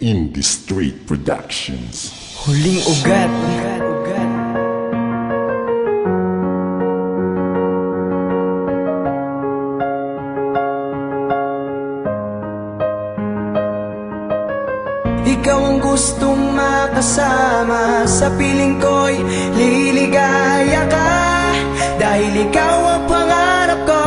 Indie Street Productions. Huling ugat, ugat, ugat. Ikaw ang gustong makasama Sa piling ko'y liligaya ka Dahil ikaw ang pangarap ko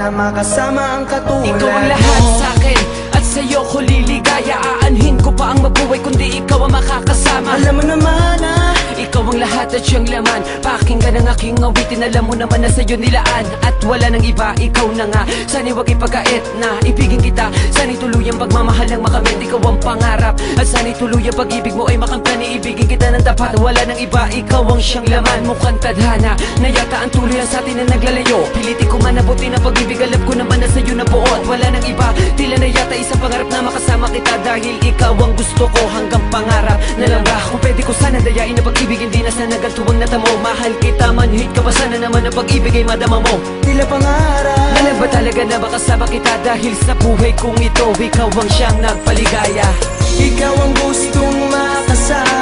Na makasama ang katulad Ikaw ang mo lahat sa akin At sa'yo ko liligaya Aanhin ko pa ang mabuhay Kundi ikaw ang makakasama. Alam mo naman ah. Ikaw ang lahat at siyang laman. Pakinggan ang aking awitin Alam mo naman na sa'yo nilaan. At wala nang iba, ikaw na nga. Sana'y wag ipagkait na ibigin kita. Sana'y tuluyang pagmamahal ng makamit Ikaw ang pangarap. At sana'y tuluyang pag-ibig mo ay makamtani Ibigin kita ng tapat. Wala nang iba, ikaw ang siyang laman. Mukhang tadhana Na yata ang tuloy sa atin na naglalayo. Pilitin ko man abutin ang pag-ibig Alam ko naman na sa'yo na buo At wala nang iba Tila na yata isang pangarap na makasama kita Dahil ang gusto ko hanggang pangarap na lang ba Kung pwede ko sana dayain na pag-ibig Hindi na sana gantuwang natamo Mahal kita man, hate ka pa sana naman na pag-ibig ay madama mo. Tila pangarap. Alam ba talaga na makasama kita Dahil sa buhay kong ito Ikaw ang siyang nagpaligaya? Ikaw ang gustong makasama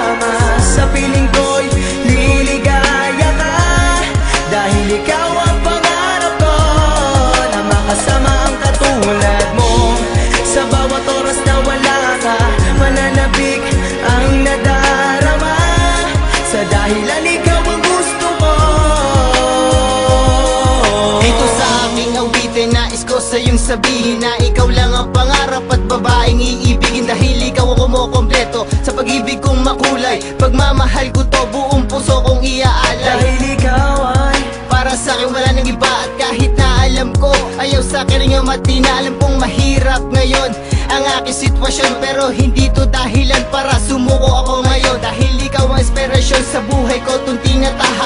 Nais ko sa iyong sabihin Na ikaw lang ang pangarap at babaeng iibigin Dahil ikaw ang kumukompleto Sa pag-ibig kong makulay. Pagmamahal ko to buong puso kong iaalay. Dahil ikaw ay Para sa akin wala nang iba At kahit na alam ko Ayaw sa akin rin ang mati na alam kong mahirap ngayon. Ang aking sitwasyon Pero hindi to dahilan para sumuko ako ngayon. Dahil ikaw ang inspirasyon sa buhay ko Tunti na tahak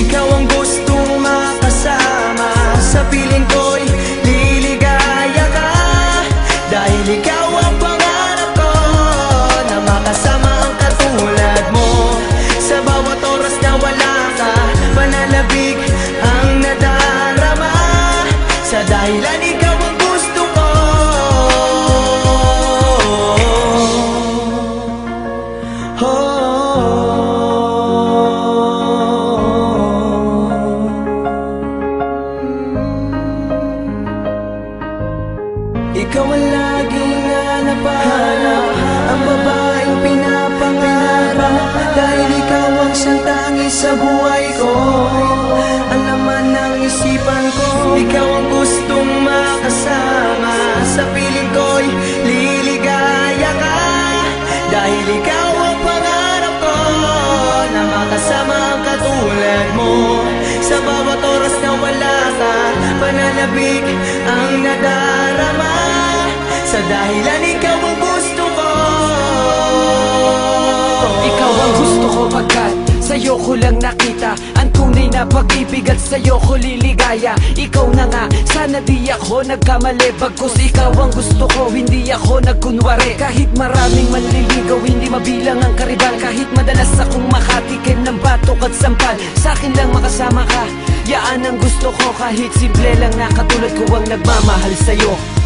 Ikaw ang gustong makasama. Sa piling ko'y sa buhay ko. Ang laman ng isipan ko Ikaw ang gustong makasama. Sa piling ko'y liligaya ka Dahil ikaw ang pangarap ko. Na makasama ang katulad mo. Sa bawat oras na wala ka Pananabik ang nadarama. Sa dahilan ikaw Sa'yo ko lang nakita Ang tunay na pag-ibig at sa'yo ko liligaya. Ikaw na nga, sana di ako nagkamali. Bagkus ikaw ang gusto ko, hindi ako nagkunwari. Kahit maraming manliligaw, hindi mabilang ang karibal. Kahit madalas akong makatikim ng batok at sampal. Sa'kin lang makasama ka, yaan ang gusto ko. Kahit simple lang na katulad ko ang nagmamahal sa'yo